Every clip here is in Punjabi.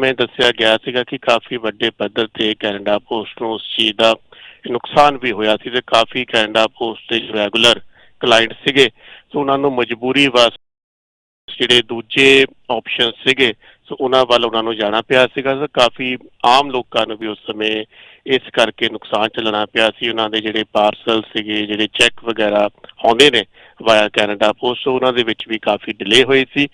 ਸਮੇਂ ਦੱਸਿਆ ਗਿਆ ਸੀਗਾ ਕਿ ਕਾਫੀ ਵੱਡੇ ਪੱਧਰ ਤੇ ਕੈਨੇਡਾ ਪੋਸਟ ਨੂੰ ਉਸ ਚੀਜ਼ ਦਾ ਨੁਕਸਾਨ ਵੀ ਹੋਇਆ ਸੀ ਤੇ ਕਾਫੀ ਕੈਨੇਡਾ ਪੋਸਟ ਦੇ ਰੈਗੂਲਰ ਕਲਾਇੰਟ ਸੀਗੇ, ਸੋ ਉਹਨਾਂ ਨੂੰ ਮਜਬੂਰੀ ਵਾਸਤੇ ਜਿਹੜੇ ਦੂਜੇ ਆਪਸ਼ਨ ਸੀਗੇ, ਸੋ ਉਹਨਾਂ ਵੱਲ ਉਹਨਾਂ ਨੂੰ ਜਾਣਾ ਪਿਆ ਸੀਗਾ, ਸੋ ਕਾਫੀ ਆਮ ਲੋਕਾਂ ਨੂੰ ਵੀ ਉਸ ਸਮੇਂ ਇਸ ਕਰਕੇ ਨੁਕਸਾਨ ਚੱਲਣਾ ਪਿਆ ਸੀ। ਉਹਨਾਂ ਦੇ ਜਿਹੜੇ ਪਾਰਸਲ ਸੀਗੇ, ਜਿਹੜੇ ਚੈੱਕ ਵਗੈਰਾ ਆਉਂਦੇ ਨੇ ਵਾਇਆ ਕੈਨੇਡਾ ਪੋਸਟ ਉਹਨਾਂ ਦੇ ਵਿੱਚ ਵੀ ਕਾਫੀ ਡਿਲੇ ਹੋਈ ਸੀ।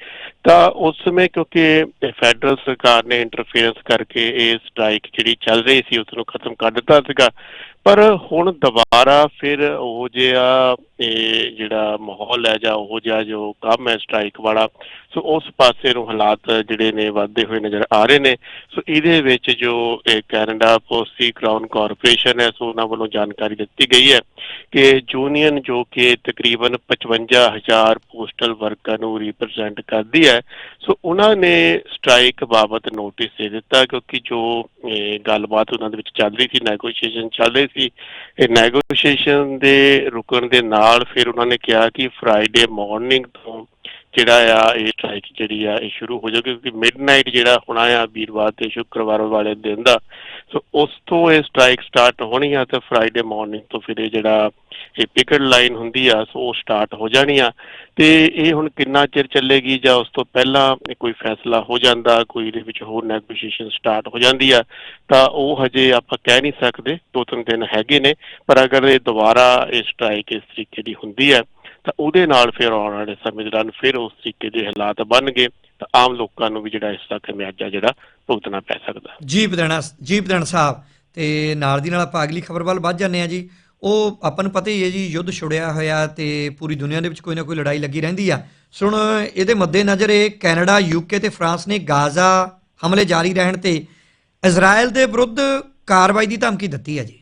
ਤਾਂ ਉਸ ਸਮੇਂ ਕਿਉਂਕਿ ਫੈਡਰਲ ਸਰਕਾਰ ਨੇ ਇੰਟਰਫੇਰੈਂਸ ਕਰਕੇ ਇਹ ਸਟ੍ਰਾਈਕ ਜਿਹੜੀ ਚੱਲ ਰਹੀ ਸੀ ਉਸ ਨੂੰ ਖਤਮ ਕਰ ਦਿੱਤਾ ਸੀਗਾ। ਪਰ ਹੁਣ ਦੁਬਾਰਾ ਫਿਰ ਉਹ ਜਿਹਾ ਇਹ ਜਿਹੜਾ ਮਾਹੌਲ ਹੈ ਜਾਂ ਉਹ ਜਿਹਾ ਜੋ ਕੰਮ ਹੈ ਸਟ੍ਰਾਈਕ ਵਾਲਾ, ਸੋ ਉਸ ਪਾਸੇ ਨੂੰ ਹਾਲਾਤ ਜਿਹੜੇ ਨੇ ਵਧਦੇ ਹੋਏ ਨਜ਼ਰ ਆ ਰਹੇ ਨੇ। ਸੋ ਇਹਦੇ ਵਿੱਚ ਜੋ ਇਹ ਕੈਨੇਡਾ ਸੀ ਕਰਾਊਨ ਕਾਰਪੋਰੇਸ਼ਨ ਹੈ, ਸੋ ਉਹਨਾਂ ਵੱਲੋਂ ਜਾਣਕਾਰੀ ਦਿੱਤੀ ਗਈ ਹੈ ਕਿ ਯੂਨੀਅਨ ਜੋ ਕਿ ਤਕਰੀਬਨ 55000 ਪੋਸਟਲ ਵਰਕਰ ਨੂੰ ਰਿਪਰੈਜ਼ੈਂਟ ਕਰਦੀ ਹੈ, ਸੋ ਉਹਨਾਂ ਨੇ ਸਟ੍ਰਾਈਕ ਬਾਬਤ ਨੋਟਿਸ ਦੇ ਦਿੱਤਾ ਕਿਉਂਕਿ ਜੋ ਗੱਲਬਾਤ ਉਹਨਾਂ ਦੇ ਵਿੱਚ ਚੱਲ ਰਹੀ ਸੀ ਨੈਗੋਸ਼ੀਏਸ਼ਨ ਚੱਲ ਰਹੀ ਸੀ, ਇਹ ਨੈਗੋਸ਼ੀਏਸ਼ਨ ਦੇ ਰੁਕਣ ਦੇ ਨਾਲ ਫਿਰ ਉਹਨਾਂ ਨੇ ਕਿਹਾ ਕਿ ਫਰਾਈਡੇ ਮਾਰਨਿੰਗ ਤੋਂ ਜਿਹੜਾ ਆ, ਇਹ ਸਟ੍ਰਾਈਕ ਜਿਹੜੀ ਆ, ਇਹ ਸ਼ੁਰੂ ਹੋ ਜਾਊਗੀ ਕਿਉਂਕਿ ਮਿਡਨਾਈਟ ਜਿਹੜਾ ਹੋਣਾ ਆ, ਵੀਰਵਾਰ ਤੇ ਸ਼ੁੱਕਰਵਾਰ ਵਾਲੇ ਦਿਨ ਦਾ ਸੋ ਉਸ ਤੋਂ ਇਹ ਸਟ੍ਰਾਈਕ ਸਟਾਰਟ ਹੋਣੀ ਆ ਤੇ ਫਰਾਈਡੇ ਮਾਰਨਿੰਗ ਤੋਂ ਫਿਰ ਇਹ ਜਿਹੜਾ ਇਹ ਪਿਕਟ ਲਾਈਨ ਹੁੰਦੀ ਆ, ਸੋ ਉਹ ਸਟਾਰਟ ਹੋ ਜਾਣੀ ਆ। ਤੇ ਇਹ ਹੁਣ ਕਿੰਨਾ ਚਿਰ ਚੱਲੇਗੀ ਜਾਂ ਉਸ ਤੋਂ ਪਹਿਲਾਂ ਕੋਈ ਫੈਸਲਾ ਹੋ ਜਾਂਦਾ, ਕੋਈ ਇਹਦੇ ਵਿੱਚ ਹੋਰ ਨੈਗੋਸ਼ੀਏਸ਼ਨ ਸਟਾਰਟ ਹੋ ਜਾਂਦੀ ਆ, ਤਾਂ ਉਹ ਹਜੇ ਆਪਾਂ ਕਹਿ ਨਹੀਂ ਸਕਦੇ। ਦੋ ਤਿੰਨ ਦਿਨ ਹੈਗੇ ਨੇ, ਪਰ ਅਗਰ ਇਹ ਦੁਬਾਰਾ ਇਹ ਸਟ੍ਰਾਈਕ ਇਸ ਤਰੀਕੇ ਦੀ ਹੁੰਦੀ ਹੈ ਤਾਂ ਉਹਦੇ ਨਾਲ ਫਿਰ ਆਉਣ ਵਾਲੇ ਸਮੇਂ ਦੌਰਾਨ ਫਿਰ ਉਸ ਤਰੀਕੇ ਦੇ ਹਾਲਾਤ ਬਣਨਗੇ। ਤਾਂ ਆਮ ਲੋਕਾਂ ਨੂੰ ਵੀ ਜਿਹੜਾ ਇਸ ਦਾ ਖਮਿਆਜਾ ਜਿਹੜਾ ਭੁਗਤਣਾ ਪੈ ਸਕਦਾ। ਜੀ ਪਦਣਾ ਜੀ ਪਦਣ ਸਾਹਿਬ ਤੇ ਨਾਲ ਦੀ ਨਾਲ ਆਪਾਂ ਅਗਲੀ ਖਬਰ ਵੱਲ ਵੱਧ ਜਾਂਦੇ ਆ ਜੀ। ਉਹ ਆਪਾਂ ਨੂੰ ਪਤਾ ਹੀ ਹੈ ਜੀ ਯੁੱਧ ਛੁੜਿਆ ਹੋਇਆ ਤੇ ਪੂਰੀ ਦੁਨੀਆ ਦੇ ਵਿੱਚ ਕੋਈ ਨਾ ਕੋਈ ਲੜਾਈ ਲੱਗੀ ਰਹਿੰਦੀ ਆ। ਸੁਣ ਇਹਦੇ ਮੱਦੇਨਜ਼ਰ ਇਹ ਕੈਨੇਡਾ ਯੂਕੇ ਤੇ ਫਰਾਂਸ ਨੇ ਗਾਜ਼ਾ ਹਮਲੇ ਜਾਰੀ ਰਹਿਣ ਤੇ ਇਜ਼ਰਾਈਲ ਦੇ ਵਿਰੁੱਧ ਕਾਰਵਾਈ ਦੀ ਧਮਕੀ ਦਿੱਤੀ ਹੈ ਜੀ।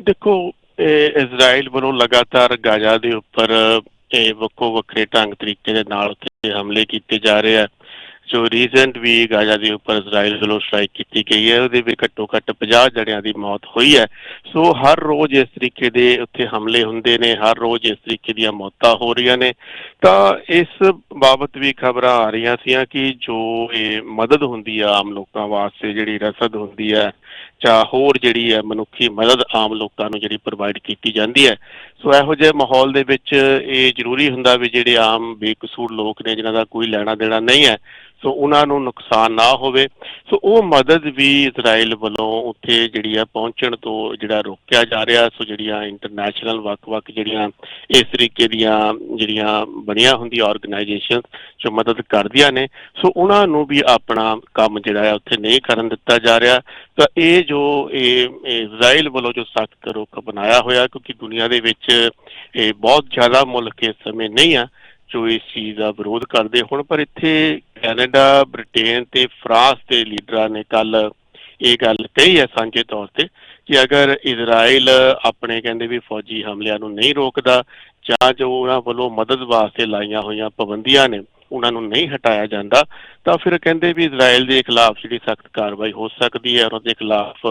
ਦੇਖੋ ਇਹ ਇਜ਼ਰਾਈਲ ਵੱਲੋਂ ਲਗਾਤਾਰ ਗਾਜ਼ਾ ਦੇ ਉੱਪਰ ਇਹ ਵੱਖੋ ਵੱਖਰੇ ਢੰਗ ਤਰੀਕੇ ਦੇ ਨਾਲ ਉੱਥੇ ਹਮਲੇ ਕੀਤੇ ਜਾ ਰਹੇ ਆ। ਜੋ ਰੀਸੈਂਟ ਵੀ ਗਾਜ਼ਾ ਦੇ ਉੱਪਰ ਇਜ਼ਰਾਈਲ ਵੱਲੋਂ ਸਟ੍ਰਾਈਕ ਕੀਤੀ ਗਈ ਹੈ, ਉਹਦੇ ਵਿੱਚ ਘੱਟੋ ਘੱਟ 50 ਜਣਿਆਂ ਦੀ ਮੌਤ ਹੋਈ ਹੈ। ਸੋ ਹਰ ਰੋਜ਼ ਇਸ ਤਰੀਕੇ ਦੇ ਉੱਥੇ ਹਮਲੇ ਹੁੰਦੇ ਨੇ, ਹਰ ਰੋਜ਼ ਇਸ ਤਰੀਕੇ ਦੀਆਂ ਮੌਤਾਂ ਹੋ ਰਹੀਆਂ ਨੇ। ਤਾਂ ਇਸ ਬਾਬਤ ਵੀ ਖਬਰਾਂ ਆ ਰਹੀਆਂ ਸੀਆਂ ਕਿ ਜੋ ਇਹ ਮਦਦ ਹੁੰਦੀ ਆ ਆਮ ਲੋਕਾਂ ਵਾਸਤੇ, ਜਿਹੜੀ ਰਸਦ ਹੁੰਦੀ ਹੈ, ਜਾਂ ਹੋਰ ਜਿਹੜੀ ਹੈ ਮਨੁੱਖੀ ਮਦਦ ਆਮ ਲੋਕਾਂ ਨੂੰ ਜਿਹੜੀ ਪ੍ਰੋਵਾਈਡ ਕੀਤੀ ਜਾਂਦੀ ਹੈ ਸੋ ਇਹੋ ਜਿਹੇ ਮਾਹੌਲ ਦੇ ਵਿੱਚ ਇਹ ਜ਼ਰੂਰੀ ਹੁੰਦਾ ਵੀ ਜਿਹੜੇ ਆਮ ਬੇਕਸੂਰ ਲੋਕ ਨੇ, ਜਿਨ੍ਹਾਂ ਦਾ ਕੋਈ ਲੈਣਾ ਦੇਣਾ ਨਹੀਂ ਹੈ, ਸੋ ਉਹਨਾਂ ਨੂੰ ਨੁਕਸਾਨ ਨਾ ਹੋਵੇ। ਸੋ ਉਹ ਮਦਦ ਵੀ ਇਜ਼ਰਾਈਲ ਵੱਲੋਂ ਉੱਥੇ ਜਿਹੜੀ ਆ ਪਹੁੰਚਣ ਤੋਂ ਜਿਹੜਾ ਰੋਕਿਆ ਜਾ ਰਿਹਾ, ਸੋ ਜਿਹੜੀਆਂ ਇੰਟਰਨੈਸ਼ਨਲ ਵੱਖ-ਵੱਖ ਜਿਹੜੀਆਂ ਇਸ ਤਰੀਕੇ ਦੀਆਂ ਜਿਹੜੀਆਂ ਬਣੀਆਂ ਹੁੰਦੀਆਂ ਆਰਗੇਨਾਈਜੇਸ਼ਨ ਜੋ ਮਦਦ ਕਰਦੀਆਂ ਨੇ, ਸੋ ਉਹਨਾਂ ਨੂੰ ਵੀ ਆਪਣਾ ਕੰਮ ਜਿਹੜਾ ਹੈ ਉੱਥੇ ਨਹੀਂ ਕਰਨ ਦਿੱਤਾ ਜਾ ਰਿਹਾ। ਤਾਂ ਇਹ ਜੋ ਇਹ ਇਜ਼ਰਾਈਲ ਵੱਲੋਂ ਜੋ ਸਖਤ ਰੁਖ ਬਣਾਇਆ ਹੋਇਆ, ਕਿਉਂਕਿ ਦੁਨੀਆ ਦੇ ਵਿੱਚ ਇਹ ਬਹੁਤ ਜ਼ਿਆਦਾ ਮੁਲਕ ਇਸ ਸਮੇਂ ਨਹੀਂ ਆ ਜੋ ਇਸ ਚੀਜ਼ ਦਾ ਵਿਰੋਧ ਕਰਦੇ ਹੁਣ, ਪਰ ਇੱਥੇ ਕੈਨੇਡਾ, ਬ੍ਰਿਟੇਨ ਤੇ ਫਰਾਂਸ ਦੇ ਲੀਡਰਾਂ ਨੇ ਕੱਲ ਇਹ ਗੱਲ ਕਹੀ ਹੈ ਸਾਂਝੇ ਤੌਰ ਤੇ ਕਿ ਅਗਰ ਇਜ਼ਰਾਈਲ ਆਪਣੇ ਕਹਿੰਦੇ ਵੀ ਫੌਜੀ ਹਮਲਿਆਂ ਨੂੰ ਨਹੀਂ ਰੋਕਦਾ ਜਾਂ ਜੋ ਉਹਨਾਂ ਵੱਲੋਂ ਮਦਦ ਵਾਸਤੇ ਲਾਈਆਂ ਹੋਈਆਂ ਪਾਬੰਦੀਆਂ ਨੇ, ਉਹਨਾਂ ਨੂੰ ਨਹੀਂ ਹਟਾਇਆ ਜਾਂਦਾ, ਤਾਂ ਫਿਰ ਕਹਿੰਦੇ ਵੀ ਇਜ਼ਰਾਈਲ ਦੇ ਖਿਲਾਫ ਜਿਹੜੀ ਸਖਤ ਕਾਰਵਾਈ ਹੋ ਸਕਦੀ ਹੈ ਔਰ ਉਹਦੇ ਖਿਲਾਫ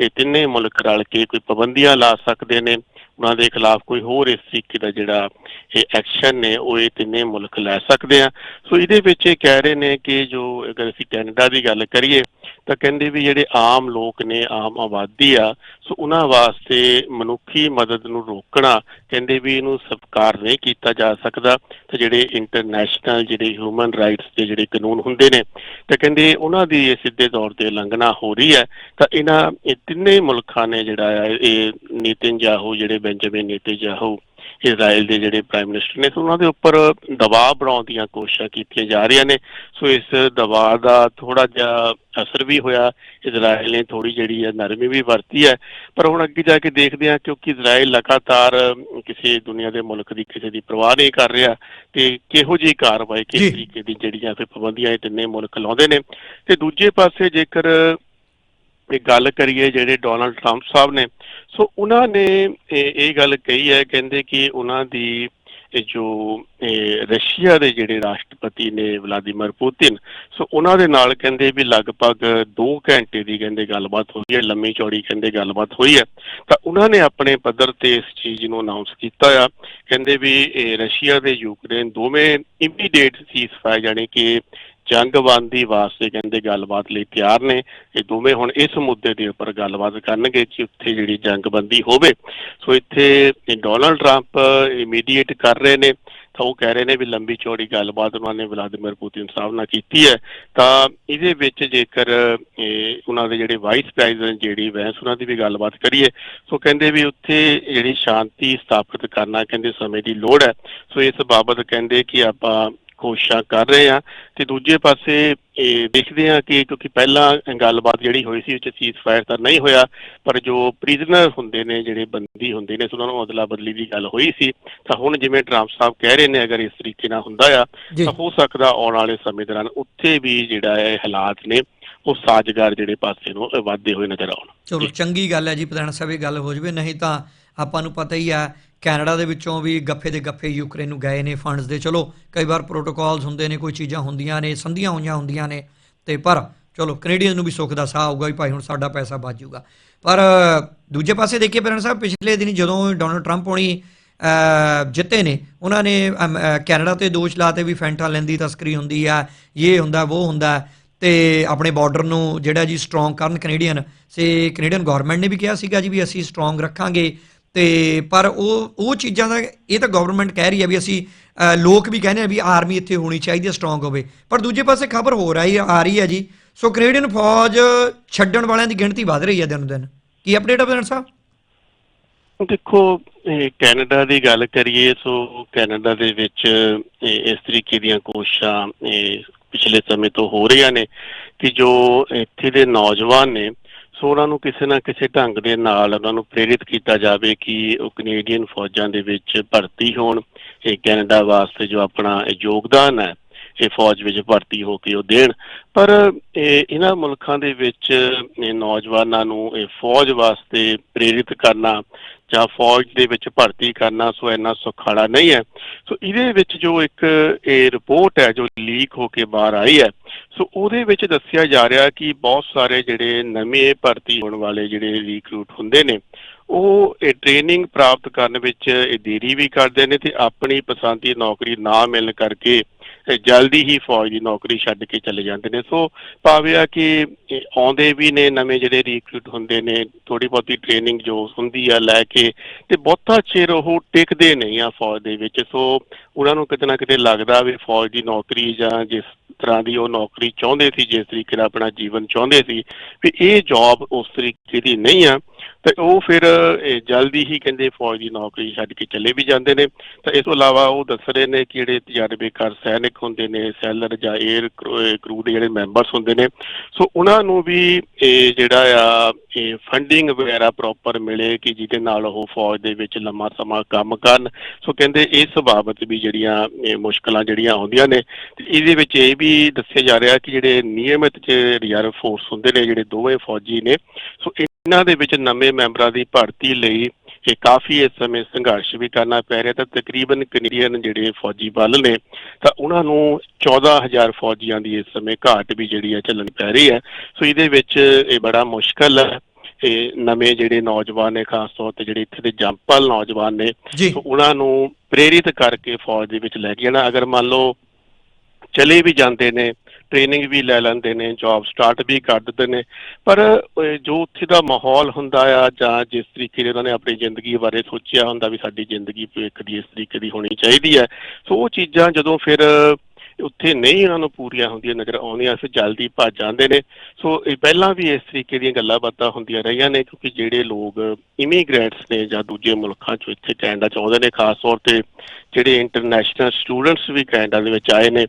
ਇਹ ਤਿੰਨੇ ਮੁਲਕ ਰਲ ਕੇ ਕੋਈ ਪਾਬੰਦੀਆਂ ਲਾ ਸਕਦੇ ਨੇ। ਉਹਨਾਂ ਦੇ ਖਿਲਾਫ ਕੋਈ ਹੋਰ ਇਸ ਤਰੀਕੇ ਦਾ ਜਿਹੜਾ ਇਹ ਐਕਸ਼ਨ ਨੇ, ਉਹ ਇਹ ਤਿੰਨੇ ਮੁਲਕ ਲੈ ਸਕਦੇ ਆ। ਸੋ ਇਹਦੇ ਵਿੱਚ ਇਹ ਕਹਿ ਰਹੇ ਨੇ ਕਿ ਜੋ ਅਗਰ ਅਸੀਂ ਕੈਨੇਡਾ ਦੀ ਗੱਲ ਕਰੀਏ ਤਾਂ ਕਹਿੰਦੇ ਵੀ ਜਿਹੜੇ ਆਮ ਲੋਕ ਨੇ, ਆਮ ਆਬਾਦੀ ਆ, ਸੋ ਉਹਨਾਂ ਵਾਸਤੇ ਮਨੁੱਖੀ ਮਦਦ ਨੂੰ ਰੋਕਣਾ ਕਹਿੰਦੇ ਵੀ ਇਹਨੂੰ ਸਵੀਕਾਰ ਨਹੀਂ ਕੀਤਾ ਜਾ ਸਕਦਾ। ਤੇ ਜਿਹੜੇ ਇੰਟਰਨੈਸ਼ਨਲ ਜਿਹੜੇ ਹਿਊਮਨ ਰਾਈਟਸ ਦੇ ਜਿਹੜੇ ਕਾਨੂੰਨ ਹੁੰਦੇ ਨੇ, ਤਾਂ ਕਹਿੰਦੇ ਉਹਨਾਂ ਦੀ ਇਹ ਸਿੱਧੇ ਤੌਰ ਤੇ ਉਲੰਘਣਾ ਹੋ ਰਹੀ ਹੈ। ਤਾਂ ਇਹਨਾਂ ਇਹ ਤਿੰਨੇ ਮੁਲਕਾਂ ਨੇ ਜਿਹੜਾ ਆ, ਇਹ ਨੀਤਨਯਾਹੂ ਜਿਹੜੇ ਬੈਂਜਾਮਿਨ ਨੀਤਨਯਾਹੂ ਇਜ਼ਰਾਈਲ ਦੇ ਜਿਹੜੇ ਪ੍ਰਾਈਮ ਮਿਨਿਸਟਰ ਨੇ ਸੋ ਉਹਨਾਂ ਦੇ ਉੱਪਰ ਦਬਾਅ ਬਣਾਉਣ ਦੀਆਂ ਕੋਸ਼ਿਸ਼ਾਂ ਕੀਤੀਆਂ ਜਾ ਰਹੀਆਂ ਨੇ। ਸੋ ਇਸ ਦਬਾਅ ਦਾ ਥੋੜਾ ਜਿਹਾ ਅਸਰ ਵੀ ਹੋਇਆ। ਇਜ਼ਰਾਈਲ ਨੇ ਥੋੜੀ ਜਿਹੜੀ ਹੈ ਨਰਮੀ ਵੀ ਵਰਤੀ ਹੈ। ਪਰ ਹੁਣ ਅੱਗੇ ਜਾ ਕੇ ਦੇਖਦੇ ਹਾਂ ਕਿਉਂਕਿ ਇਜ਼ਰਾਈਲ ਲਗਾਤਾਰ ਕਿਸੇ ਦੁਨੀਆ ਦੇ ਮੁਲਕ ਦੀ ਕਿਸੇ ਦੀ ਪਰਵਾਹ ਨਹੀਂ ਕਰ ਰਿਹਾ ਤੇ ਕਿਹੋ ਜਿਹੀ ਕਾਰਵਾਈ। ਕਿਸ ਤਰੀਕੇ ਦੀ ਜਿਹੜੀਆਂ ਫਿਰ ਪਾਬੰਦੀਆਂ ਇਹ ਤਿੰਨੇ ਮੁਲਕ ਲਾਉਂਦੇ ਨੇ। ਤੇ ਦੂਜੇ ਪਾਸੇ ਜੇਕਰ ਇਹ ਗੱਲ ਕਰੀਏ ਜਿਹੜੇ ਡੋਨਲਡ ਟਰੰਪ ਸਾਹਿਬ ਨੇ, ਸੋ ਉਹਨਾਂ ਨੇ ਇਹ ਗੱਲ ਕਹੀ ਹੈ, ਕਹਿੰਦੇ ਕਿ ਉਹਨਾਂ ਦੀ ਜੋ ਰਸ਼ੀਆ ਦੇ ਜਿਹੜੇ ਰਾਸ਼ਟਰਪਤੀ ਨੇ ਵਲਾਦੀਮੀਰ ਪੁਤਿਨ ਸੋ ਉਹਨਾਂ ਦੇ ਨਾਲ ਕਹਿੰਦੇ ਵੀ ਲਗਭਗ 2 ਘੰਟੇ ਦੀ ਕਹਿੰਦੇ ਗੱਲਬਾਤ ਹੋਈ ਹੈ, ਲੰਮੀ ਚੌੜੀ ਕਹਿੰਦੇ ਗੱਲਬਾਤ ਹੋਈ ਹੈ। ਤਾਂ ਉਹਨਾਂ ਨੇ ਆਪਣੇ ਪੱਧਰ ਤੇ ਇਸ ਚੀਜ਼ ਨੂੰ ਅਨਾਉਂਸ ਕੀਤਾ ਆ, ਕਹਿੰਦੇ ਵੀ ਰਸ਼ੀਆ ਤੇ ਯੂਕਰੇਨ ਦੋਵੇਂ ਇਮੀਡੀਏਟ ਸੀਜ਼ਫਾਇਰ ਜਾਣੀ ਕਿ ਜੰਗਬੰਦੀ ਵਾਸਤੇ ਕਹਿੰਦੇ ਗੱਲਬਾਤ ਲਈ ਤਿਆਰ ਨੇ। ਇਹ ਦੋਵੇਂ ਹੁਣ ਇਸ ਮੁੱਦੇ ਦੇ ਉੱਪਰ ਗੱਲਬਾਤ ਕਰਨਗੇ ਕਿ ਉੱਥੇ ਜਿਹੜੀ ਜੰਗਬੰਦੀ ਹੋਵੇ। ਸੋ ਇੱਥੇ ਡੋਨਲਡ ਟਰੰਪ ਇਮੀਡੀਏਟ ਕਰ ਰਹੇ ਨੇ। ਤਾਂ ਉਹ ਕਹਿ ਰਹੇ ਨੇ ਵੀ ਲੰਬੀ ਚੌੜੀ ਗੱਲਬਾਤ ਉਹਨਾਂ ਨੇ ਵਲਾਦੀਮੀਰ ਪੁਤਿਨ ਸਾਹਿਬ ਨਾਲ ਕੀਤੀ ਹੈ। ਤਾਂ ਇਹਦੇ ਵਿੱਚ ਜੇਕਰ ਉਹਨਾਂ ਦੇ ਜਿਹੜੇ ਵਾਈਸ ਪ੍ਰੈਜ਼ੀਡੈਂਟ ਜਿਹੜੀ ਵੈਂਸ ਉਹਨਾਂ ਦੀ ਵੀ ਗੱਲਬਾਤ ਕਰੀਏ, ਸੋ ਕਹਿੰਦੇ ਵੀ ਉੱਥੇ ਜਿਹੜੀ ਸ਼ਾਂਤੀ ਸਥਾਪਿਤ ਕਰਨਾ ਕਹਿੰਦੇ ਸਮੇਂ ਦੀ ਲੋੜ ਹੈ। ਸੋ ਇਸ ਬਾਬਤ ਕਹਿੰਦੇ ਕਿ ਆਪਾਂ ਕੋਸ਼ਿਸ਼ਾਂ ਕਰ ਰਹੇ ਆ ਤੇ ਦੂਜੇ ਪਾਸੇ ਇਹ ਦੇਖਦੇ ਆ ਕਿ ਕਿਉਂਕਿ ਪਹਿਲਾਂ ਗੱਲਬਾਤ ਜਿਹੜੀ ਹੋਈ ਸੀ ਉਹ 'ਚ ਸੀਜ਼ ਫਾਇਰ ਤਾਂ ਨਹੀਂ ਹੋਇਆ ਪਰ ਜੋ ਪ੍ਰਿਜ਼ਨਰ ਹੁੰਦੇ ਨੇ ਜਿਹੜੇ ਬੰਦੀ ਹੁੰਦੇ ਨੇ ਉਹਨਾਂ ਨੂੰ ਅਦਲਾ ਬਦਲੀ ਦੀ ਗੱਲ ਹੋਈ ਸੀ ਤਾਂ ਹੁਣ ਜਿਵੇਂ ਟਰੰਪ ਸਾਹਿਬ ਕਹਿ ਰਹੇ ਨੇ ਅਗਰ ਇਸ ਤਰੀਕੇ ਨਾਲ ਹੁੰਦਾ ਆ ਤਾਂ ਹੋ ਸਕਦਾ ਆਉਣ ਵਾਲੇ ਸਮੇਂ ਦੌਰਾਨ ਉੱਥੇ ਵੀ ਜਿਹੜਾ ਹੈ ਹਾਲਾਤ ਨੇ ਉਹ ਸਾਜ਼ਗਾਰ ਜਿਹੜੇ ਪਾਸੇ ਨੂੰ ਵਧਦੇ ਹੋਏ ਨਜ਼ਰ ਆਉਣ। ਚਲੋ ਚੰਗੀ ਗੱਲ ਹੈ ਜੀ ਪ੍ਰਧਾਨ ਸਾਹਿਬ ਇਹ ਗੱਲ ਹੋ ਜਵੇ ਨਹੀਂ ਤਾਂ ਆਪਾਂ ਨੂੰ ਪਤਾ ਹੀ ਆ ਕੈਨੇਡਾ ਦੇ ਵਿੱਚੋਂ ਵੀ ਗੱਫੇ ਦੇ ਗੱਫੇ ਯੂਕਰੇਨ ਨੂੰ ਗਏ ਨੇ ਫੰਡਸ ਦੇ। ਚਲੋ ਕਈ ਵਾਰ ਪ੍ਰੋਟੋਕਾਲਸ ਹੁੰਦੇ ਨੇ ਕੋਈ ਚੀਜ਼ਾਂ ਹੁੰਦੀਆਂ ਨੇ ਸੰਧੀਆਂ ਹੋਈਆਂ ਹੁੰਦੀਆਂ ਨੇ ਤੇ ਪਰ ਚਲੋ ਕੈਨੇਡੀਅਨ ਨੂੰ ਵੀ ਸੁੱਖ ਦਾ ਸਾਹ ਆਊਗਾ ਵੀ ਭਾਈ ਹੁਣ ਸਾਡਾ ਪੈਸਾ ਬਚ ਜਾਊਗਾ। ਪਰ ਦੂਜੇ ਪਾਸੇ ਦੇਖੀਏ ਪ੍ਰਧਾਨ ਸਾਹਿਬ ਪਿਛਲੇ ਦਿਨ ਜਦੋਂ ਡੋਨਲਡ ਟਰੰਪ ਹੋਣੀ ਜਿੱਤੇ ਨੇ ਉਹਨਾਂ ਨੇ ਅਮ, ਕੈਨੇਡਾ ਤੇ ਦੋਸ਼ ਲਾਤੇ ਵੀ ਫੈਂਟਾ ਲੈਂਦੀ ਤਸਕਰੀ ਹੁੰਦੀ ਆ ਇਹ ਹੁੰਦਾ ਉਹ ਹੁੰਦਾ ਤੇ ਆਪਣੇ ਬਾਰਡਰ ਨੂੰ ਜਿਹੜਾ ਜੀ ਸਟਰੋਂਗ ਕਰਨ ਕੈਨੇਡੀਅਨ ਸੇ ਕੈਨੇਡੀਅਨ ਗਵਰਨਮੈਂਟ ਨੇ ਵੀ ਕਿਹਾ ਸੀਗਾ ਜੀ ਵੀ ਅਸੀਂ ਸਟਰੋਂਗ ਰੱਖਾਂਗੇ। ਤੇ ਪਰ ਉਹ ਉਹ ਚੀਜ਼ਾਂ ਦਾ ਇਹ ਤਾਂ ਗਵਰਨਮੈਂਟ ਕਹਿ ਰਹੀ ਹੈ ਵੀ ਅਸੀਂ ਲੋਕ ਵੀ ਕਹਿੰਦੇ ਆ ਵੀ ਆਰਮੀ ਇੱਥੇ ਹੋਣੀ ਚਾਹੀਦੀ ਹੈ ਸਟਰੋਂਗ ਹੋਵੇ। ਪਰ ਦੂਜੇ ਪਾਸੇ ਖਬਰ ਹੋ ਰਹੀ ਆ ਰਹੀ ਹੈ ਜੀ। ਸੋ ਕੈਨੇਡੀਅਨ ਫੌਜ ਛੱਡਣ ਵਾਲਿਆਂ ਦੀ ਗਿਣਤੀ ਵਧ ਰਹੀ ਹੈ ਦਿਨ ਦਿਨ। ਕੀ ਅਪਡੇਟ ਹੈ ਬਦਨ ਸਾਹਿਬ? ਦੇਖੋ ਕੈਨੇਡਾ ਦੀ ਗੱਲ ਕਰੀਏ ਸੋ ਕੈਨੇਡਾ ਦੇ ਵਿੱਚ ਇਸ ਤਰੀਕੇ ਦੀਆਂ ਕੋਸ਼ਿਸ਼ਾਂ ਪਿਛਲੇ ਸਮੇਂ ਤੋਂ ਹੋ ਰਹੀਆਂ ਨੇ ਕਿ ਜੋ ਇੱਥੇ ਦੇ ਨੌਜਵਾਨ ਨੇ ਸੋ ਉਹਨਾਂ ਨੂੰ ਕਿਸੇ ਨਾ ਕਿਸੇ ਢੰਗ ਦੇ ਨਾਲ ਉਹਨਾਂ ਨੂੰ ਪ੍ਰੇਰਿਤ ਕੀਤਾ ਜਾਵੇ ਕਿ ਉਹ ਕੈਨੇਡੀਅਨ ਫੌਜਾਂ ਦੇ ਵਿੱਚ ਭਰਤੀ ਹੋਣ। ਇਹ ਕੈਨੇਡਾ ਵਾਸਤੇ ਜੋ ਆਪਣਾ ਯੋਗਦਾਨ ਹੈ, ਇਹ ਫੌਜ ਵਿੱਚ ਭਰਤੀ ਹੋ ਕੇ ਉਹ ਦੇਣ। ਪਰ ਇਹ ਇਹਨਾਂ ਮੁਲਕਾਂ ਦੇ ਵਿੱਚ ਨੌਜਵਾਨਾਂ ਨੂੰ ਇਹ ਫੌਜ ਵਾਸਤੇ ਪ੍ਰੇਰਿਤ ਕਰਨਾ ਜਾਂ ਫੌਜ ਦੇ ਵਿੱਚ ਭਰਤੀ ਕਰਨਾ ਸੋ ਇੰਨਾ ਸੁਖਾਲਾ ਨਹੀਂ ਹੈ। ਸੋ ਇਹਦੇ ਵਿੱਚ ਜੋ ਇੱਕ, ਇਹ ਰਿਪੋਰਟ ਹੈ, ਜੋ ਲੀਕ ਹੋ ਕੇ ਬਾਹਰ ਆਈ ਹੈ, ਸੋ ਉਹਦੇ ਵਿੱਚ ਦੱਸਿਆ ਜਾ ਰਿਹਾ ਕਿ ਬਹੁਤ ਸਾਰੇ ਜਿਹੜੇ ਨਵੇਂ ਭਰਤੀ ਹੋਣ ਵਾਲੇ ਜਿਹੜੇ ਰਿਕਰੂਟ ਹੁੰਦੇ ਨੇ, ਉਹ ਇਹ ਟ੍ਰੇਨਿੰਗ ਪ੍ਰਾਪਤ ਕਰਨ ਵਿੱਚ ਇਹ ਦੇਰੀ ਵੀ ਕਰਦੇ ਨੇ ਤੇ ਆਪਣੀ ਪਸੰਦ ਦੀ ਨੌਕਰੀ ਨਾ ਮਿਲਣ ਕਰਕੇ ਤੇ ਜਲਦੀ ਹੀ ਫੌਜ ਦੀ ਨੌਕਰੀ ਛੱਡ ਕੇ ਚਲੇ ਜਾਂਦੇ ਨੇ। ਸੋ ਭਾਵਿਆ ਕਿ ਆਉਂਦੇ ਵੀ ਨੇ, ਨਵੇਂ ਜਿਹੜੇ ਰਿਕਰੂਟ ਹੁੰਦੇ ਨੇ ਥੋੜੀ ਬਹੁਤੀ ਟ੍ਰੇਨਿੰਗ ਜੋ ਹੁੰਦੀ ਆ ਲੈ ਕੇ ਤੇ ਬਹੁਤਾ ਚਿਰ ਉਹ ਟਿਕਦੇ ਨਹੀਂ ਆ ਫੌਜ ਦੇ ਵਿੱਚ। ਸੋ ਉਹਨਾਂ ਨੂੰ ਕਿਤੇ ਨਾ ਕਿਤੇ ਲੱਗਦਾ ਵੀ ਫੌਜ ਦੀ ਨੌਕਰੀ ਜਾਂ ਜਿਸ ਤਰ੍ਹਾਂ ਦੀ ਉਹ ਨੌਕਰੀ ਚਾਹੁੰਦੇ ਸੀ, ਜਿਸ ਤਰੀਕੇ ਨਾਲ ਆਪਣਾ ਜੀਵਨ ਚਾਹੁੰਦੇ ਸੀ, ਵੀ ਇਹ ਜੌਬ ਉਸ ਤਰੀਕੇ ਦੀ ਨਹੀਂ ਆ, ਤੇ ਉਹ ਫਿਰ ਜਲਦੀ ਹੀ ਕਹਿੰਦੇ ਫੌਜ ਦੀ ਨੌਕਰੀ ਛੱਡ ਕੇ ਚਲੇ ਵੀ ਜਾਂਦੇ ਨੇ। ਤਾਂ ਇਸ ਤੋਂ ਇਲਾਵਾ ਉਹ ਦੱਸ ਰਹੇ ਨੇ ਕਿ ਜਿਹੜੇ ਤਜਰਬੇਕਾਰ ਸੈਨਿਕ ਹੁੰਦੇ ਨੇ, ਸੈਲਰ ਜਾਂ 에ਅਰ ਕਰੂ ਦੇ ਜਿਹੜੇ ਮੈਂਬਰਸ ਹੁੰਦੇ ਨੇ, ਸੋ ਉਹਨਾਂ ਨੂੰ ਵੀ ਇਹ ਜਿਹੜਾ ਆ, ਇਹ ਫੰਡਿੰਗ ਵਗੈਰਾ ਪ੍ਰੋਪਰ ਮਿਲੇ ਕਿ ਜਿਹਦੇ ਨਾਲ ਉਹ ਫੌਜ ਦੇ ਵਿੱਚ ਲੰਮਾ ਸਮਾਂ ਕੰਮ ਕਰਨ। ਸੋ ਕਹਿੰਦੇ ਇਸ ਬਾਬਤ ਵੀ ਜਿਹੜੀਆਂ, ਇਹ ਮੁਸ਼ਕਲਾਂ ਜਿਹੜੀਆਂ ਆਉਂਦੀਆਂ ਨੇ, ਤੇ ਇਹਦੇ ਵਿੱਚ ਇਹ ਵੀ ਦੱਸਿਆ ਜਾ ਰਿਹਾ ਕਿ ਜਿਹੜੇ ਨਿਯਮਿਤ ਰਿਜ਼ਰਵ ਫੋਰਸ ਹੁੰਦੇ ਨੇ, ਜਿਹੜੇ ਦੋਵੇਂ ਫੌਜੀ ਨੇ, ਸੋ ਇਹਨਾਂ ਦੇ ਵਿੱਚ ਨਵੇਂ ਮੈਂਬਰਾਂ ਦੀ ਭਰਤੀ ਲਈ ਇਹ ਕਾਫੀ ਇਸ ਸਮੇਂ ਸੰਘਰਸ਼ ਵੀ ਕਰਨਾ ਪੈ ਰਿਹਾ, ਤਾਂ ਤਕਰੀਬਨ ਕੈਨੇਡੀਅਨ ਜਿਹੜੇ ਫੌਜੀ ਬਲ ਨੇ, ਤਾਂ ਉਹਨਾਂ ਨੂੰ 14000 ਫੌਜੀਆਂ ਦੀ ਇਸ ਸਮੇਂ ਘਾਟ ਵੀ ਜਿਹੜੀ ਹੈ ਚੱਲਣ ਪੈ ਰਹੀ ਹੈ। ਸੋ ਇਹਦੇ ਵਿੱਚ ਇਹ ਬੜਾ ਮੁਸ਼ਕਲ ਹੈ। ਇਹ ਨਵੇਂ ਜਿਹੜੇ ਨੌਜਵਾਨ ਨੇ ਖਾਸ ਤੌਰ ਤੇ ਜਿਹੜੇ ਇੱਥੇ ਦੇ ਜੰਪਲ ਨੌਜਵਾਨ ਨੇ ਉਹਨਾਂ ਨੂੰ ਪ੍ਰੇਰਿਤ ਕਰਕੇ ਫੌਜ ਦੇ ਵਿੱਚ ਲੈ ਕੇ ਜਾਣਾ ਅਗਰ ਮੰਨ ਲਓ ਚਲੇ ਵੀ ਜਾਂਦੇ ਨੇ ਟ੍ਰੇਨਿੰਗ ਵੀ ਲੈ ਲੈਂਦੇ ਨੇ ਜੌਬ ਸਟਾਰਟ ਵੀ ਕਰ ਦਿੰਦੇ ਨੇ ਪਰ ਜੋ ਉੱਥੇ ਦਾ ਮਾਹੌਲ ਹੁੰਦਾ ਆ ਜਾਂ ਜਿਸ ਤਰੀਕੇ ਦੇ ਉਹਨਾਂ ਨੇ ਆਪਣੀ ਜ਼ਿੰਦਗੀ ਬਾਰੇ ਸੋਚਿਆ ਹੁੰਦਾ ਵੀ ਸਾਡੀ ਜ਼ਿੰਦਗੀ ਭਵਿੱਖ ਦੀ ਇਸ ਤਰੀਕੇ ਦੀ ਹੋਣੀ ਚਾਹੀਦੀ ਹੈ ਸੋ ਉਹ ਚੀਜ਼ਾਂ ਜਦੋਂ ਫਿਰ ਉੱਥੇ ਨਹੀਂ ਉਹਨਾਂ ਨੂੰ ਪੂਰੀਆਂ ਹੁੰਦੀਆਂ ਨਜ਼ਰ ਆਉਂਦੀਆਂ ਫਿਰ ਜਲਦੀ ਭੱਜ ਜਾਂਦੇ ਨੇ। ਸੋ ਇਹ ਪਹਿਲਾਂ ਵੀ ਇਸ ਤਰੀਕੇ ਦੀਆਂ ਗੱਲਾਂ ਬਾਤਾਂ ਹੁੰਦੀਆਂ ਰਹੀਆਂ ਨੇ ਕਿਉਂਕਿ ਜਿਹੜੇ ਲੋਕ ਇਮੀਗ੍ਰੈਂਟਸ ਨੇ ਜਾਂ ਦੂਜੇ ਮੁਲਕਾਂ ਚੋਂ ਇੱਥੇ ਕੈਨੇਡਾ ਚ ਆਉਂਦੇ ਨੇ ਖਾਸ ਤੌਰ ਤੇ ਜਿਹੜੇ ਇੰਟਰਨੈਸ਼ਨਲ ਸਟੂਡੈਂਟਸ ਵੀ ਕੈਨੇਡਾ ਦੇ ਵਿੱਚ ਆਏ ਨੇ।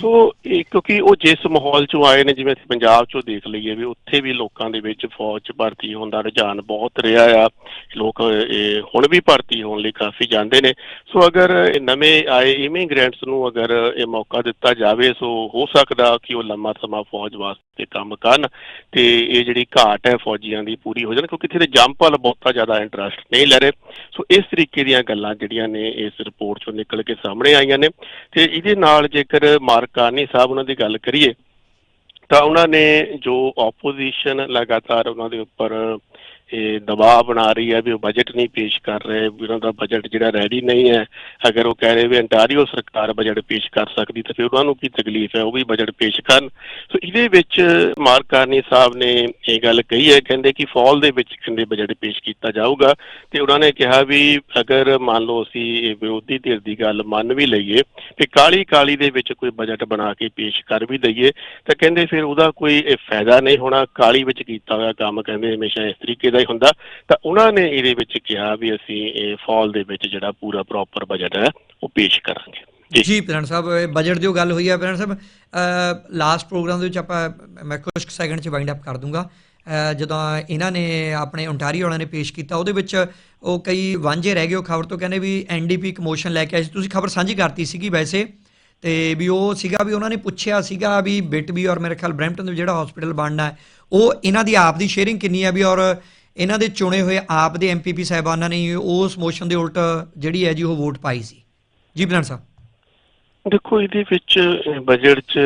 ਸੋ ਇਹ ਕਿਉਂਕਿ ਉਹ ਜਿਸ ਮਾਹੌਲ ਚੋਂ ਆਏ ਨੇ ਜਿਵੇਂ ਅਸੀਂ ਪੰਜਾਬ ਚੋਂ ਦੇਖ ਲਈਏ ਵੀ ਉੱਥੇ ਵੀ ਲੋਕਾਂ ਦੇ ਵਿੱਚ ਫੌਜ 'ਚ ਭਰਤੀ ਹੋਣ ਦਾ ਰੁਝਾਨ ਬਹੁਤ ਰਿਹਾ ਆ। ਲੋਕ ਇਹ ਹੁਣ ਵੀ ਭਰਤੀ ਹੋਣ ਲਈ ਕਾਫੀ ਜਾਂਦੇ ਨੇ। ਸੋ ਅਗਰ ਨਵੇਂ ਆਏ ਇਮੀਗ੍ਰੈਂਟਸ ਨੂੰ ਅਗਰ ਇਹ ਮੌਕਾ ਦਿੱਤਾ ਜਾਵੇ, ਸੋ ਹੋ ਸਕਦਾ ਕਿ ਉਹ ਲੰਮਾ ਸਮਾਂ ਫੌਜ ਵਾਸਤੇ ਕੰਮ ਕਰਨ ਤੇ ਇਹ ਜਿਹੜੀ ਘਾਟ ਹੈ ਫੌਜੀਆਂ ਦੀ ਪੂਰੀ ਹੋ ਜਾਣ, ਕਿਉਂਕਿ ਇੱਥੇ ਦੇ ਜੰਪ ਵੱਲ ਬਹੁਤਾ ਜ਼ਿਆਦਾ ਇੰਟਰਸਟ ਨਹੀਂ ਲੈ ਰਹੇ। ਸੋ ਇਸ ਤਰੀਕੇ ਦੀਆਂ ਗੱਲਾਂ ਜਿਹੜੀਆਂ ਨੇ ਇਸ ਰਿਪੋਰਟ ਚੋਂ ਨਿਕਲ ਕੇ ਸਾਹਮਣੇ ਆਈਆਂ ਨੇ। ਤੇ ਇਹਦੇ ਨਾਲ ਜੇਕਰ ਮਾਰਕਾਨੀ ਸਾਹਿਬ ਉਹਨਾਂ ਦੀ ਗੱਲ ਕਰੀਏ, ਤਾਂ ਉਹਨਾਂ ਨੇ ਜੋ ਆਪੋਜੀਸ਼ਨ ਲਗਾਤਾਰ ਉਹਨਾਂ ਦੇ ਉੱਪਰ ਇਹ ਦਬਾਅ ਬਣਾ ਰਹੀ ਹੈ ਵੀ ਉਹ ਬਜਟ ਨਹੀਂ ਪੇਸ਼ ਕਰ ਰਹੇ, ਵੀ ਉਹਨਾਂ ਦਾ ਬਜਟ ਜਿਹੜਾ ਰੈਡੀ ਨਹੀਂ ਹੈ। ਅਗਰ ਉਹ ਕਹਿ ਰਹੇ ਵੀ ਅੰਟਾਰੀਓ ਸਰਕਾਰ ਬਜਟ ਪੇਸ਼ ਕਰ ਸਕਦੀ, ਤਾਂ ਫਿਰ ਉਹਨਾਂ ਨੂੰ ਕੀ ਤਕਲੀਫ ਹੈ? ਉਹ ਵੀ ਬਜਟ ਪੇਸ਼ ਕਰਨ। ਸੋ ਇਹਦੇ ਵਿੱਚ ਮਾਰਕ ਕਾਰਨੀ ਸਾਹਿਬ ਨੇ ਇਹ ਗੱਲ ਕਹੀ ਹੈ, ਕਹਿੰਦੇ ਕਿ ਫਾਲ ਦੇ ਵਿੱਚ ਕਹਿੰਦੇ ਬਜਟ ਪੇਸ਼ ਕੀਤਾ ਜਾਊਗਾ। ਤੇ ਉਹਨਾਂ ਨੇ ਕਿਹਾ ਵੀ ਅਗਰ ਮੰਨ ਲਓ ਅਸੀਂ ਵਿਰੋਧੀ ਧਿਰ ਦੀ ਗੱਲ ਮੰਨ ਵੀ ਲਈਏ, ਤੇ ਕਾਲੀ ਕਾਲੀ ਦੇ ਵਿੱਚ ਕੋਈ ਬਜਟ ਬਣਾ ਕੇ ਪੇਸ਼ ਕਰ ਵੀ ਦਈਏ, ਤਾਂ ਕਹਿੰਦੇ ਫਿਰ ਉਹਦਾ ਕੋਈ ਫਾਇਦਾ ਨਹੀਂ ਹੋਣਾ। ਕਾਲੀ ਵਿੱਚ ਕੀਤਾ ਹੋਇਆ ਕੰਮ ਕਹਿੰਦੇ ਹਮੇਸ਼ਾ ਇਸ ਤਰੀਕੇ ਦਾ ਹੁੰਦਾ। ਤਾਂ ਉਹਨਾਂ ਨੇ ਇਹਦੇ ਵਿੱਚ ਕਿਹਾ ਵੀ ਅਸੀਂ ਇਹ ਫਾਲ ਦੇ ਵਿੱਚ ਜਿਹੜਾ ਪੂਰਾ ਪ੍ਰੋਪਰ ਬਜਟ ਹੈ, ਉਹ ਪੇਸ਼ ਕਰਾਂਗੇ। ਜੀ। ਜੀ ਸਾਹਿਬ ਬਜਟ ਦੀ ਉਹ ਗੱਲ ਹੋਈ ਹੈ ਪ੍ਰਧਾਨ ਸਾਹਿਬ ਲਾਸਟ ਪ੍ਰੋਗਰਾਮ ਦੇ ਵਿੱਚ ਆਪਾਂ, ਮੈਂ ਕੁਝ ਸੈਕਿੰਡ ਚ ਵਾਈਂਡ ਅਪ ਕਰ ਦੂੰਗਾ। ਜਦੋਂ ਇਹਨਾਂ ਨੇ ਆਪਣੇ ਓਨਟਾਰੀਓ ਵਾਲਿਆਂ ਨੇ ਪੇਸ਼ ਕੀਤਾ, ਉਹਦੇ ਵਿੱਚ ਉਹ ਕਈ ਵਾਂਝੇ ਰਹਿ ਗਏ, ਉਹ ਖਬਰ ਤੋਂ ਕਹਿੰਦੇ ਵੀ ਐਨਡੀਪੀ ਇੱਕ ਮੋਸ਼ਨ ਲੈ ਕੇ ਆਏ ਸੀ। ਤੁਸੀਂ ਖਬਰ ਸਾਂਝੀ ਕਰਤੀ ਸੀਗੀ ਵੈਸੇ, ਤੇ ਵੀ ਉਹ ਸੀਗਾ ਵੀ ਉਹਨਾਂ ਨੇ ਪੁੱਛਿਆ ਸੀਗਾ ਵੀ ਬਿਟ ਵੀ ਔਰ ਮੇਰੇ ਖਿਆਲ ਬ੍ਰੈਂਪਟਨ ਦੇ ਜਿਹੜਾ ਹਸਪੀਟਲ ਬਣਨਾ ਹੈ, ਉਹ ਇਹਨਾਂ ਦੀ ਆਪ ਦੀ ਸ਼ੇਅਰਿੰਗ ਕਿੰਨੀ ਹੈ ਵੀ ਔਰ ਇਹਨਾਂ ਦੇ ਚੁਣੇ ਹੋਏ ਆਪ ਦੇ ਐਮਪੀਪੀ ਸਾਹਿਬਾਨਾਂ ਨੇ ਉਸ ਮੋਸ਼ਨ ਦੇ ਉਲਟ ਜਿਹੜੀ ਹੈ ਜੀ ਉਹ ਵੋਟ ਪਾਈ ਸੀ। ਜੀ ਪ੍ਰਧਾਨ ਸਾਹਿਬ। ਦੇਖੋ, ਇਹਦੇ ਵਿੱਚ ਬਜਟ 'ਚ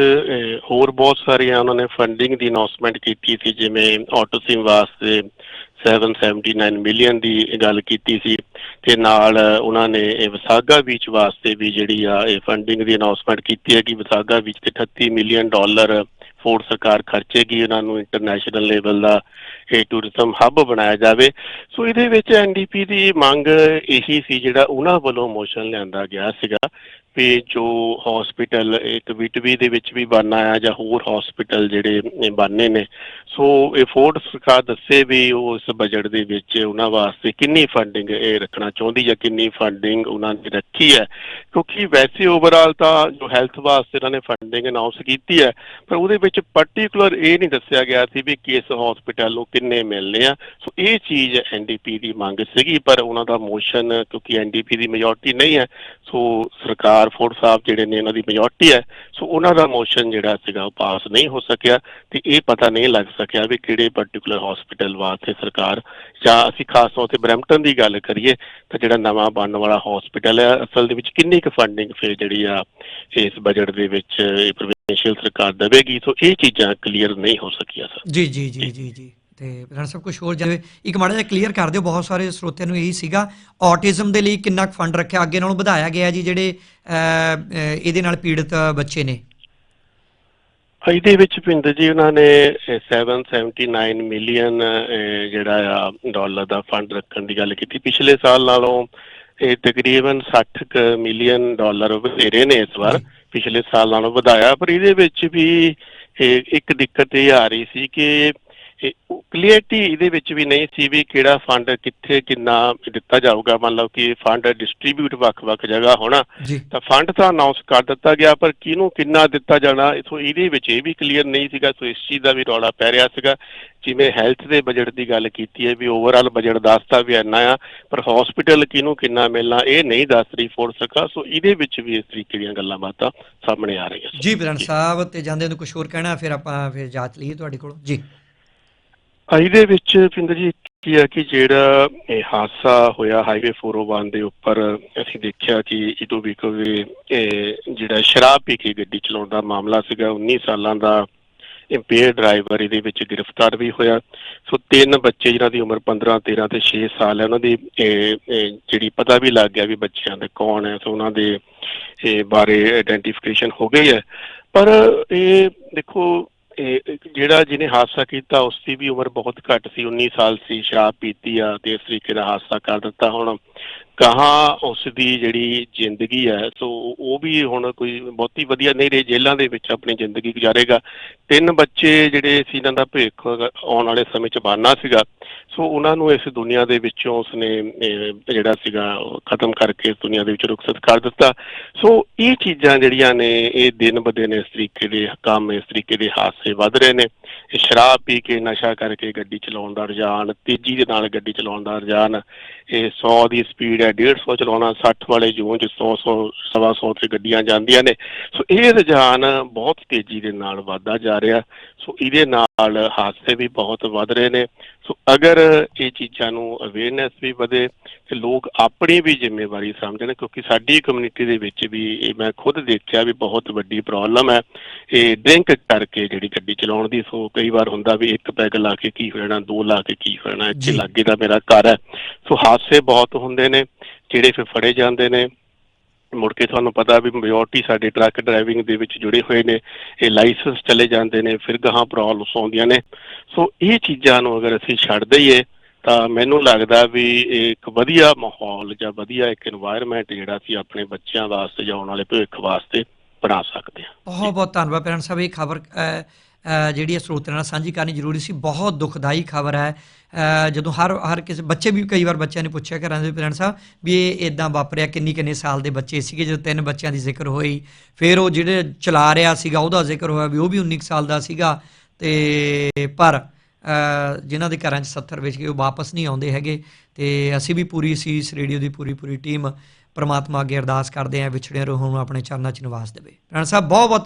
ਹੋਰ ਬਹੁਤ ਸਾਰੀਆਂ ਉਹਨਾਂ ਨੇ ਫੰਡਿੰਗ ਦੀ ਅਨਾਉਂਸਮੈਂਟ ਕੀਤੀ ਸੀ, ਜਿਵੇਂ ਆਟੋ ਸਿਮ ਵਾਸਤੇ 779 ਮਿਲੀਅਨ ਦੀ ਗੱਲ ਕੀਤੀ ਸੀ ਤੇ ਨਾਲ ਉਹਨਾਂ ਨੇ ਇਹ ਵਿਸਾਗਾ ਬੀਚ ਵਾਸਤੇ ਵੀ ਜਿਹੜੀ ਆ ਇਹ ਫੰਡਿੰਗ ਦੀ ਅਨਾਉਂਸਮੈਂਟ ਕੀਤੀ ਹੈ ਕਿ ਵਿਸਾਗਾ ਬੀਚ ਤੇ 38 ਮਿਲੀਅਨ ਡਾਲਰ ਫੋਰਡ ਸਰਕਾਰ ਖਰਚੇਗੀ ਉਹਨਾਂ ਨੂੰ ਇੰਟਰਨੈਸ਼ਨਲ ਲੈਵਲ ਦਾ ਇਹ ਟੂਰਿਜ਼ਮ ਹੱਬ ਬਣਾਇਆ ਜਾਵੇ। ਸੋ ਇਹਦੇ ਵਿੱਚ ਐਨਡੀਪੀ ਦੀ ਮੰਗ ਇਹੀ ਸੀ ਜਿਹੜਾ ਉਹਨਾਂ ਵੱਲੋਂ ਮੋਸ਼ਨ ਲਿਆਂਦਾ ਗਿਆ ਸੀਗਾ। ਵੀ ਜੋ ਹਸਪੀਟਲ ਇੱਕ ਵਿਟਵੀ ਦੇ ਵਿੱਚ ਵੀ ਬਣਨਾ ਆ ਜਾਂ ਹੋਰ ਹਸਪੀਟਲ ਜਿਹੜੇ ਬਣਨੇ ਨੇ। ਸੋ ਇਹ ਫੋਰਡ ਸਰਕਾਰ ਦੱਸੇ ਵੀ ਉਹ ਇਸ ਬਜਟ ਦੇ ਵਿੱਚ ਉਹਨਾਂ ਵਾਸਤੇ ਕਿੰਨੀ ਫੰਡਿੰਗ ਇਹ ਰੱਖਣਾ ਚਾਹੁੰਦੀ ਜਾਂ ਕਿੰਨੀ ਫੰਡਿੰਗ ਉਹਨਾਂ ਨੇ ਰੱਖੀ ਹੈ। ਕਿਉਂਕਿ ਵੈਸੇ ਓਵਰਆਲ ਤਾਂ ਜੋ ਹੈਲਥ ਵਾਸਤੇ ਇਹਨਾਂ ਨੇ ਫੰਡਿੰਗ ਅਨਾਉਂਸ ਕੀਤੀ ਹੈ, ਪਰ ਉਹਦੇ ਵਿੱਚ ਪਾਰਟਿਕੂਲਰ ਇਹ ਨਹੀਂ ਦੱਸਿਆ ਗਿਆ ਸੀ ਵੀ ਕਿਸ ਹਸਪੀਟਲ ਨੂੰ ਕਿੰਨੇ ਮਿਲਨੇ ਆ। ਸੋ ਇਹ ਚੀਜ਼ ਐਨਡੀਪੀ ਦੀ ਮੰਗ ਸੀਗੀ, ਪਰ ਉਹਨਾਂ ਦਾ ਮੋਸ਼ਨ ਕਿਉਂਕਿ ਐਨਡੀਪੀ ਦੀ ਮੈਜੋਰਟੀ ਨਹੀਂ ਹੈ ਸੋ ਸਰਕਾਰ ਫੋਰਡ ਸਾਹਿਬ ਜਿਹੜੇ ਨੇ ਉਹਨਾਂ ਦੀ ਮੈਜੋਰਟੀ ਹੈ ਸੋ ਉਹਨਾਂ ਦਾ ਮੋਸ਼ਨ ਜਿਹੜਾ ਸੀਗਾ ਉਹ ਪਾਸ ਨਹੀਂ ਹੋ ਸਕਿਆ ਤੇ ਇਹ ਪਤਾ ਨਹੀਂ ਲੱਗ ਸਕਿਆ ਵੀ ਕਿਹੜੇ ਪਾਰਟਿਕੂਲਰ ਹਸਪੀਟਲ ਵਾਸਤੇ ਸਰਕਾਰ ਜਾਂ ਅਸੀਂ ਖਾਸ ਤੌਰ ਤੇ ਬਰੈਂਪਟਨ ਦੀ ਗੱਲ ਕਰੀਏ ਤਾਂ ਜਿਹੜਾ ਨਵਾਂ ਬਣਨ ਵਾਲਾ ਹਸਪੀਟਲ ਹੈ ਅਸਲ ਦੇ ਵਿੱਚ ਕਿੰਨੀ ਕੁ ਫੰਡਿੰਗ ਫਿਰ ਜਿਹੜੀ ਆ ਇਸ ਬਜਟ ਦੇ ਵਿੱਚ ਇਹ ਪ੍ਰੋਵਿੰਸ਼ੀਅਲ ਸਰਕਾਰ ਦੇਵੇਗੀ ਸੋ ਇਹ ਚੀਜ਼ਾਂ ਕਲੀਅਰ ਨਹੀਂ ਹੋ ਸਕੀਆਂ ਸਰ ਜੀ ਜੀ ਜੀ। ਜੀ ਜੀ। ਤੇ ਪ੍ਰਧਾਨ ਸਾਹਿਬ ਕੁਝ ਹੋਰ ਜਾਵੇ ਇੱਕ ਮਾੜਾ ਜਿਹਾ ਕਲੀਅਰ ਕਰ ਦਿਓ ਬਹੁਤ ਸਾਰੇ ਸਰੋਤਿਆਂ ਨੂੰ ਇਹੀ ਸੀਗਾ ਆਟਿਜ਼ਮ ਦੇ ਲਈ ਕਿੰਨਾ ਫੰਡ ਰੱਖਿਆ ਅੱਗੇ ਨਾਲੋਂ ਵਧਾਇਆ ਗਿਆ ਜੀ ਜਿਹੜੇ ਇਹਦੇ ਨਾਲ ਪੀੜਤ ਬੱਚੇ ਨੇ। ਇਹਦੇ ਵਿੱਚ ਭਿੰਦਰ ਜੀ ਉਹਨਾਂ ਨੇ ਇਹ 779 ਮਿਲੀਅਨ ਜਿਹੜਾ ਆ ਡਾਲਰ ਦਾ ਫੰਡ ਰੱਖਣ ਦੀ ਗੱਲ ਕੀਤੀ। ਪਿਛਲੇ ਸਾਲ ਨਾਲੋਂ ਇਹ ਤਕਰੀਬਨ 60 ਕੁ ਮਿਲੀਅਨ ਡਾਲਰ ਵਧੇਰੇ ਨੇ ਇਸ ਵਾਰ। ਪਿਛਲੇ ਸਾਲ ਨਾਲੋਂ ਵਧਾਇਆ ਪਰ ਇਹਦੇ ਵਿੱਚ ਵੀ ਇੱਕ ਦਿੱਕਤ ਇਹ ਆ ਰਹੀ ਸੀ ਕਿ ਕਲੀਅਰਟੀ ਇਹਦੇ ਵਿੱਚ ਵੀ ਨਹੀਂ ਸੀ ਵੀ ਕਿਹੜਾ ਫੰਡ ਕਿੱਥੇ ਕਿੰਨਾ ਦਿੱਤਾ ਜਾਊਗਾ। ਮੰਨ ਲਓ ਕਿ ਫੰਡ ਡਿਸਟ੍ਰੀਬਿਊਟ ਵੱਖ-ਵੱਖ ਜਗ੍ਹਾ ਹੋਣਾ ਤਾਂ ਫੰਡ ਤਾਂ ਅਨਾਉਂਸ ਕਰ ਦਿੱਤਾ ਗਿਆ ਪਰ ਕਿਹਨੂੰ ਕਿੰਨਾ ਦਿੱਤਾ ਜਾਣਾ ਇਥੋਂ ਇਹਦੇ ਵਿੱਚ ਇਹ ਵੀ ਕਲੀਅਰ ਨਹੀਂ ਸੀਗਾ। ਸੋ ਇਸ ਚੀਜ਼ ਦਾ ਵੀ ਰੌਲਾ ਪੈ ਰਿਹਾ ਸੀਗਾ। ਜਿਵੇਂ ਹੈਲਥ ਦੇ ਬਜਟ ਦੀ ਗੱਲ ਕੀਤੀ ਹੈ ਵੀ ਓਵਰਆਲ ਬਜਟ ਦੱਸਦਾ ਵੀ ਇੰਨਾ ਆ ਪਰ ਹਸਪੀਟਲ ਕਿਹਨੂੰ ਕਿੰਨਾ ਮਿਲਣਾ ਇਹ ਨਹੀਂ ਦੱਸ ਰਹੀ ਫੋਰਡ ਸਰਕਾਰ। ਸੋ ਇਹਦੇ ਵਿੱਚ ਵੀ ਇਸ ਤਰੀਕੇ ਦੀਆਂ ਗੱਲਾਂ ਬਾਤਾਂ ਸਾਹਮਣੇ ਆ ਰਹੀਆਂ ਜੀ ਪ੍ਰਧਾਨ ਸਾਹਿਬ ਤੇ ਜਾਂਦੇ ਨੂੰ ਕੁਝ ਹੋਰ ਕਹਿਣਾ ਫਿਰ ਆਪਾਂ ਫਿਰ ਜਾਂਚ ਲਈਏ ਤੁਹਾਡੇ ਕੋਲ। ਜੀ। ਇਹਦੇ ਵਿੱਚ ਪਿੰਦਰ ਜੀ ਕੀ ਹੈ ਕਿ ਜਿਹੜਾ ਇਹ ਹਾਦਸਾ ਹੋਇਆ ਹਾਈਵੇ 401 ਦੇ ਉੱਪਰ ਅਸੀਂ ਦੇਖਿਆ ਕਿ ਇਟੋ ਵੀ ਕੋਈ ਜਿਹੜਾ ਸ਼ਰਾਬ ਪੀ ਕੇ ਗੱਡੀ ਚਲਾਉਣ ਦਾ ਮਾਮਲਾ ਸੀਗਾ 19 ਸਾਲਾਂ ਦਾ ਇੰਪੇਅਰ ਡਰਾਈਵਰ ਇਹਦੇ ਵਿੱਚ ਗ੍ਰਿਫਤਾਰ ਵੀ ਹੋਇਆ। ਸੋ ਤਿੰਨ ਬੱਚੇ ਜਿਨ੍ਹਾਂ ਦੀ ਉਮਰ 15 13 ਤੇ 6 ਸਾਲ ਹੈ, ਉਹਨਾਂ ਦੀ ਜਿਹੜੀ ਪਤਾ ਵੀ ਲੱਗ ਗਿਆ ਵੀ ਬੱਚਿਆਂ ਦੇ ਕੌਣ ਹੈ, ਸੋ ਉਹਨਾਂ ਦੇ ਬਾਰੇ ਆਇਡੈਂਟੀਫਿਕੇਸ਼ਨ ਹੋ ਗਈ ਹੈ। ਪਰ ਇਹ ਦੇਖੋ ਜਿਹੜਾ ਜਿਹਨੇ ਹਾਦਸਾ ਕੀਤਾ, ਉਸ ਦੀ ਵੀ ਉਮਰ ਬਹੁਤ ਘੱਟ ਸੀ। 19 ਸਾਲ ਸੀ, ਸ਼ਰਾਬ ਪੀਤੀ ਆ, ਤੇ ਇਸ ਤਰੀਕੇ ਦਾ ਹਾਦਸਾ ਕਰ ਦਿੱਤਾ ਹੁਣ। ਕਹਾਂ ਉਸ ਦੀ ਜਿਹੜੀ ਜ਼ਿੰਦਗੀ ਹੈ, ਸੋ ਉਹ ਵੀ ਹੁਣ ਕੋਈ ਬਹੁਤੀ ਵਧੀਆ ਨਹੀਂ ਰਹੀ, ਜੇਲ੍ਹਾਂ ਦੇ ਵਿੱਚ ਆਪਣੀ ਜ਼ਿੰਦਗੀ ਗੁਜ਼ਾਰੇਗਾ। ਤਿੰਨ ਬੱਚੇ ਜਿਹੜੇ ਸੀ, ਇਹਨਾਂ ਦਾ ਭਵਿੱਖ ਆਉਣ ਵਾਲੇ ਸਮੇਂ 'ਚ ਬਣਨਾ ਸੀਗਾ। ਸੋ ਉਹਨਾਂ ਨੂੰ ਇਸ ਦੁਨੀਆ ਦੇ ਵਿੱਚੋਂ ਉਸਨੇ ਜਿਹੜਾ ਸੀਗਾ ਖਤਮ ਕਰਕੇ ਇਸ ਦੁਨੀਆ ਦੇ ਵਿੱਚ ਰੁਖਸਤ ਕਰ ਦਿੱਤਾ। ਸੋ ਇਹ ਚੀਜ਼ਾਂ ਜਿਹੜੀਆਂ ਨੇ, ਇਹ ਦਿਨ ਬ ਦਿਨ ਇਸ ਤਰੀਕੇ ਦੇ ਕੰਮ, ਇਸ ਤਰੀਕੇ ਦੇ ਹਾਦਸੇ ਵੱਧ ਰਹੇ ਨੇ। ਸ਼ਰਾਬ ਪੀ ਕੇ ਨਸ਼ਾ ਕਰਕੇ ਗੱਡੀ ਚਲਾਉਣ ਦਾ ਰੁਝਾਨ, ਤੇਜ਼ੀ ਦੇ ਨਾਲ ਗੱਡੀ ਚਲਾਉਣ ਦਾ ਰੁਝਾਨ ਇਹ 100 ਦੀ ਸਪੀਡ ਹੈ 150 ਚਲਾਉਣਾ 60 ਵਾਲੇ ਜ਼ੋਨ 'ਚ 100 100 ਸਵਾ 100 ਤੇ ਗੱਡੀਆਂ ਜਾਂਦੀਆਂ ਨੇ। ਸੋ ਇਹ ਰੁਝਾਨ ਬਹੁਤ ਤੇਜ਼ੀ ਦੇ ਨਾਲ ਵਧਦਾ ਜਾ ਰਿਹਾ। ਸੋ ਇਹਦੇ ਨਾਲ ਹਾਦਸੇ ਵੀ ਬਹੁਤ ਵੱਧ ਰਹੇ ਨੇ। ਸੋ ਅਗਰ ਇਹ ਚੀਜ਼ਾਂ ਨੂੰ ਅਵੇਅਰਨੈਸ ਵੀ ਵਧੇ ਤੇ ਲੋਕ ਆਪਣੀ ਵੀ ਜ਼ਿੰਮੇਵਾਰੀ ਸਮਝਣ ਕਿਉਂਕਿ ਸਾਡੀ ਕਮਿਊਨਿਟੀ ਦੇ ਵਿੱਚ ਵੀ ਇਹ ਮੈਂ ਖੁਦ ਦੇਖਿਆ ਵੀ ਬਹੁਤ ਵੱਡੀ ਪ੍ਰੋਬਲਮ ਹੈ। ਇਹ ਡਰਿੰਕ ਕਰਕੇ ਜਿਹੜੀ ਗੱਡੀ ਚਲਾਉਣ ਦੀ ਸੋ ਕਈ ਵਾਰ ਹੁੰਦਾ ਵੀ ਇੱਕ ਪੈਗ ਲਾ ਕੇ ਕੀ ਹੋ ਜਾਣਾ ਦੋ ਲਾ ਕੇ ਕੀ ਹੋ ਜਾਣਾ ਇੱਥੇ। ਲਾਗੇ ਦਾ ਮੇਰਾ ਘਰ ਹੈ। ਸੋ ਹਾਦਸੇ ਬਹੁਤ ਹੁੰਦੇ ਨੇ, ਜਿਹੜੇ ਫਿਰ ਫੜੇ ਜਾਂਦੇ ਨੇ। ਮੁੜ ਕੇ ਤੁਹਾਨੂੰ ਪਤਾ ਵੀ ਮੈਜੋਰਟੀ ਸਾਡੇ ਟਰੱਕ ਡਰਾਈਵਿੰਗ ਦੇ ਵਿੱਚ ਜੁੜੇ ਹੋਏ ਨੇ, ਇਹ ਲਾਇਸੈਂਸ ਚਲੇ ਜਾਂਦੇ ਨੇ, ਫਿਰ ਗਾਹਾਂ ਪ੍ਰੋਬਲਮਸ ਆਉਂਦੀਆਂ ਨੇ। ਸੋ ਇਹ ਚੀਜ਼ਾਂ ਨੂੰ ਅਗਰ ਅਸੀਂ ਛੱਡ ਦਈਏ, ਤਾਂ ਮੈਨੂੰ ਲੱਗਦਾ ਵੀ ਇੱਕ ਵਧੀਆ ਮਾਹੌਲ ਜਾਂ ਵਧੀਆ ਇੱਕ এনवायरमेंट ਜਿਹੜਾ ਸੀ ਆਪਣੇ ਬੱਚਿਆਂ ਵਾਸਤੇ ਜਾਂ ਆਉਣ ਵਾਲੇ ਭਵਿੱਖ ਵਾਸਤੇ ਬਣਾ ਸਕਦੇ ਹਾਂ। ਬਹੁਤ ਬਹੁਤ ਧੰਨਵਾਦ ਪੈਰਨ ਸਾਹਿਬ। ਇਹ ਖਬਰ ਜਿਹੜੀ ਹੈ ਸਰੋਤਿਆਂ ਨਾਲ ਸਾਂਝੀ ਕਰਨੀ ਜ਼ਰੂਰੀ ਸੀ। ਬਹੁਤ ਦੁਖਦਾਈ ਖਬਰ ਹੈ। ਜਦੋਂ ਹਰ ਹਰ ਕਿਸੇ ਬੱਚੇ ਵੀ ਕਈ ਵਾਰ ਬੱਚਿਆਂ ਨੇ ਪੁੱਛਿਆ ਘਰਾਂ ਦੇ ਪੇਰੈਂਟ ਸਾਹਿਬ ਵੀ ਇਹ ਇਦਾਂ ਵਾਪਰਿਆ ਕਿੰਨੀ ਕਿੰਨੇ ਸਾਲ ਦੇ ਬੱਚੇ ਸੀਗੇ? ਜਦੋਂ ਤਿੰਨ ਬੱਚਿਆਂ ਦੀ ਜ਼ਿਕਰ ਹੋਈ ਫਿਰ ਉਹ ਜਿਹੜੇ ਚਲਾ ਰਿਹਾ ਸੀਗਾ ਉਹਦਾ ਜ਼ਿਕਰ ਹੋਇਆ ਵੀ ਉਹ ਵੀ 19 ਕੁ ਸਾਲ ਦਾ ਸੀਗਾ। ਤੇ ਪਰ ਅ, ਜਿਨ੍ਹਾਂ ਦੇ ਘਰਾਂ 'ਚ 70 ਵਿੱਚ ਗਏ ਉਹ ਵਾਪਸ ਨਹੀਂ ਆਉਂਦੇ ਹੈਗੇ। ਤੇ ਅਸੀਂ ਵੀ ਪੂਰੀ ਸੀਸ ਰੇਡੀਓ ਦੀ ਪੂਰੀ ਪੂਰੀ ਟੀਮ ਪਰਮਾਤਮਾ ਅੱਗੇ ਅਰਦਾਸ ਕਰਦੇ ਆਂ ਵਿਛੜੇ ਰੂਹਾਂ ਨੂੰ ਆਪਣੇ ਚਰਨਾਂ 'ਚ ਨਿਵਾਸ ਦੇਵੇ। ਪੇਰੈਂਟ ਸਾਹਿਬ ਬਹੁਤ ਬਹੁਤ